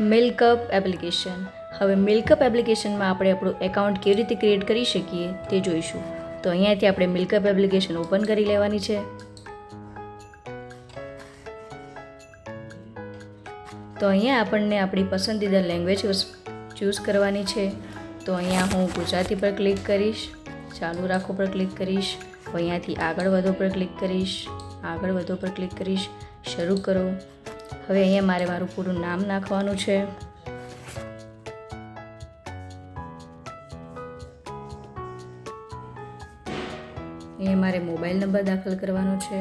MilkUp application હવે મિલ્કઅપ એપ્લિકેશનમાં આપણે આપણું એકાઉન્ટ કેવી રીતે ક્રિએટ કરી શકીએ તે જોઈશું. તો અહીંયાથી આપણે મિલ્કઅપ એપ્લિકેશન ઓપન કરી લેવાની છે. તો અહીંયા આપણને આપણી પસંદીદા લેંગ્વેજ ચૂઝ કરવાની છે. તો અહીંયા હું ગુજરાતી પર ક્લિક કરીશ, ચાલુ રાખો પર ક્લિક કરીશ અહીંયાથી આગળ વધો પર ક્લિક કરીશ, આગળ વધો પર ક્લિક કરીશ, શરૂ કરો. હવે અહીંયા મારે મારું પૂરું નામ નાખવાનું છે. અહીંયા મારે મોબાઈલ નંબર દાખલ કરવાનો છે.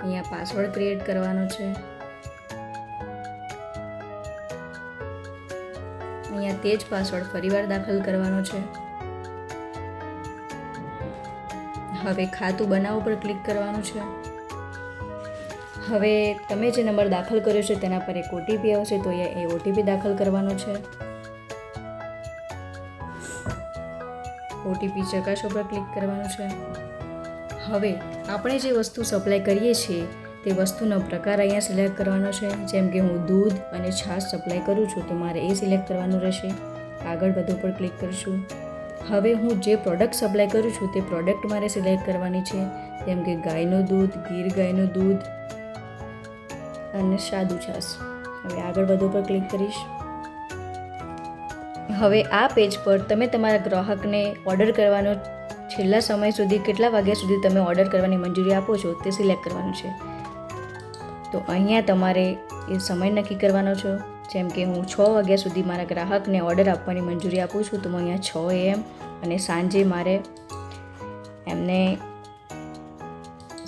અહીંયા પાસવર્ડ ક્રિએટ કરવાનો છે. અહીંયા તે જ પાસવર્ડ ફરીવાર દાખલ કરવાનો છે. હવે ખાતું બનાવવું પર ક્લિક કરવાનું છે. હવે તમે જે નંબર દાખલ કર્યો છે તેના પર એક ઓટીપી આવશે તો એ ઓટીપી દાખલ કરવાનો છે. ઓટીપી ચકાસો પર ક્લિક કરવાનું છે. હવે આપણે જે વસ્તુ સપ્લાય કરીએ છીએ તે વસ્તુનો પ્રકાર અહીંયા સિલેક્ટ કરવાનો છે. જેમ કે હું દૂધ અને છાશ સપ્લાય કરું છું તો મારે એ સિલેક્ટ કરવાનું રહેશે. આગળ બધું પર ક્લિક કરીશું. હવે હું જે પ્રોડક્ટ સપ્લાય કરું છું તે પ્રોડક્ટ મારે સિલેક્ટ કરવાની છે. જેમ કે ગાયનું દૂધ, ગીર ગાયનું દૂધ અને સાદું છાશ. હવે આગળ વધુ પર ક્લિક કરીશ. હવે આ પેજ પર તમે તમારા ગ્રાહકને ઓર્ડર કરવાનો છેલ્લા સમય સુધી કેટલા વાગ્યા સુધી તમે ઓર્ડર કરવાની મંજૂરી આપો છો તે સિલેક્ટ કરવાનું છે. તો અહીંયા તમારે એ સમય નક્કી કરવાનો છો. જેમ કે હું છ વાગ્યા સુધી મારા ગ્રાહકને ઓર્ડર આપવાની મંજૂરી આપું છું, તો હું અહીંયા છ એમ અને સાંજે મારે એમને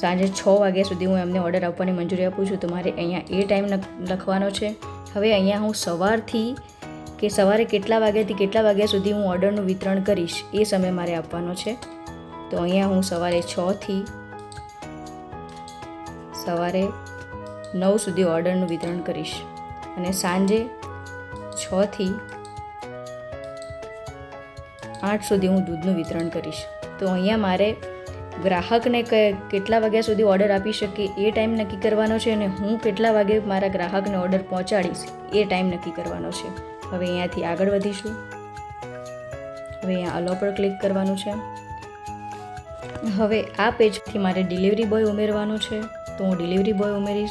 સાંજે છ વાગ્યા સુધી હું એમને ઓર્ડર આપવાની મંજૂરી આપું છું. તો મારે અહીંયા એ ટાઈમ લખવાનો છે. હવે અહીંયા હું સવારથી કે સવારે કેટલા વાગ્યાથી કેટલા વાગ્યા સુધી હું ઓર્ડરનું વિતરણ કરીશ એ સમય મારે આપવાનો છે. તો અહીંયા હું સવારે છથી સવારે નવ સુધી ઓર્ડરનું વિતરણ કરીશ. અને સાંજે છથી આઠ સુધી હું દૂધનું વિતરણ કરીશ. તો અહીંયા મારે ગ્રાહકને કેટલા વાગ્યા સુધી ઓર્ડર આપી શકે એ ટાઈમ નક્કી કરવાનો છે અને હું કેટલા વાગે મારા ગ્રાહકને ઓર્ડર પહોંચાડીશ એ ટાઈમ નક્કી કરવાનો છે. હવે અહીંયાથી આગળ વધીશું. હવે અહીંયા અલો પર ક્લિક કરવાનું છે. હવે આ પેજથી મારે ડિલિવરી બોય ઉમેરવાનો છે. તો હું ડિલિવરી બોય ઉમેરીશ.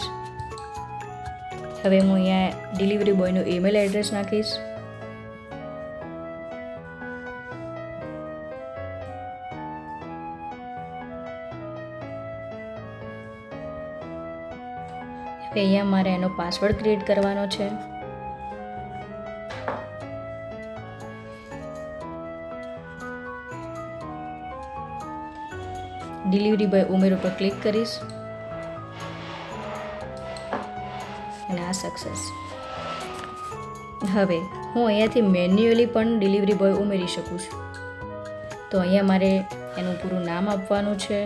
હવે હું અહીંયા ડિલિવરી બોયનું ઈમેલ એડ્રેસ નાખીશ. હવે અહીંયા મારે એનો પાસવર્ડ ક્રિએટ કરવાનો છે. ડિલિવરી બોય ઉમેરો પર ક્લિક કરીશ. અને આ સક્સેસ હવે હું અહીંયાથી મેન્યુઅલી પણ ડિલિવરી બોય ઉમેરી શકું છું. તો અહીંયા મારે એનું પૂરું નામ આપવાનું છે.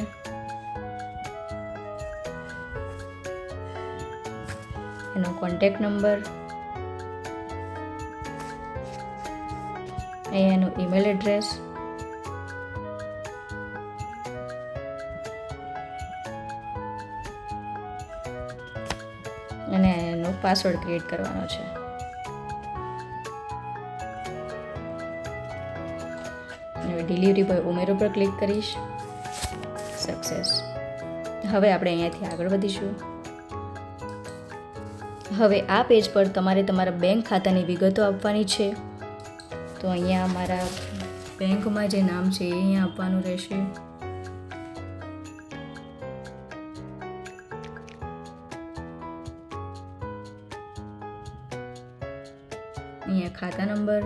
એનો કોન્ટેક્ટ નંબર અહીંયા એનું ઈમેલ એડ્રેસ અને એનો પાસવર્ડ ક્રિએટ કરવાનો છે. હવે ડિલિવરી બોય ઉમેરો પર ક્લિક કરીશ. સક્સેસ હવે આપણે અહીંયાથી આગળ વધીશું. હવે આ પેજ પર તમારે તમારા બેંક ખાતાની વિગતો આપવાની છે. તો અહીંયા મારા બેંકમાં જે નામ છે એ અહીંયા આપવાનું રહેશે. અહીંયા ખાતા નંબર.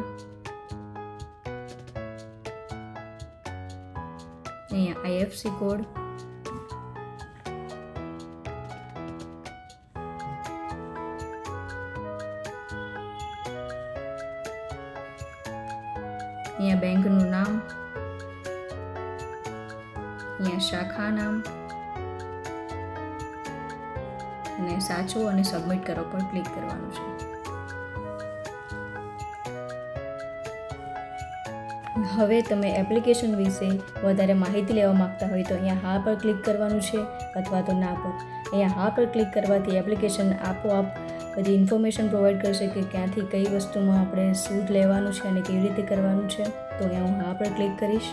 અહીંયા આઈએફસી કોડ અહીંયા બેંકનું નામ અહીંયા શાખા નામ અને સાચો અને સબમિટ કરો પર ક્લિક કરવાનું છે. હવે તમે એપ્લિકેશન વિશે વધારે માહિતી લેવા માંગતા હોય તો અહીંયા હા પર ક્લિક કરવાનું છે, અથવા તો ના પર. અહીંયા હા પર ક્લિક કરવાથી એપ્લિકેશન આપોઆપ બધી ઇન્ફોર્મેશન પ્રોવાઈડ કરશે કે ક્યાંથી કઈ વસ્તુમાં આપણે શૂટ લેવાનું છે અને કેવી રીતે કરવાનું છે, તો અહીંયા હું હા પર ક્લિક કરીશ.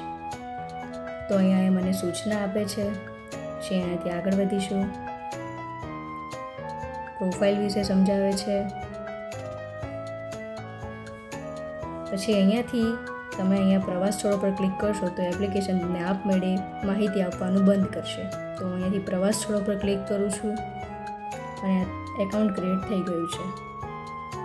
તો અહીંયા એ મને સૂચના આપે છે. પછી અહીંયાથી આગળ વધીશું. પ્રોફાઇલ વિશે સમજાવે છે. પછી અહીંયાથી તમે અહીંયા પ્રવાસ સ્થળો પર ક્લિક કરશો તો એપ્લિકેશન તમને આપમેળે માહિતી આપવાનું બંધ કરશે. તો અહીંયાથી પ્રવાસ સ્થળો પર ક્લિક કરું છું. અને એકાઉન્ટ ક્રિએટ થઈ ગયું છે.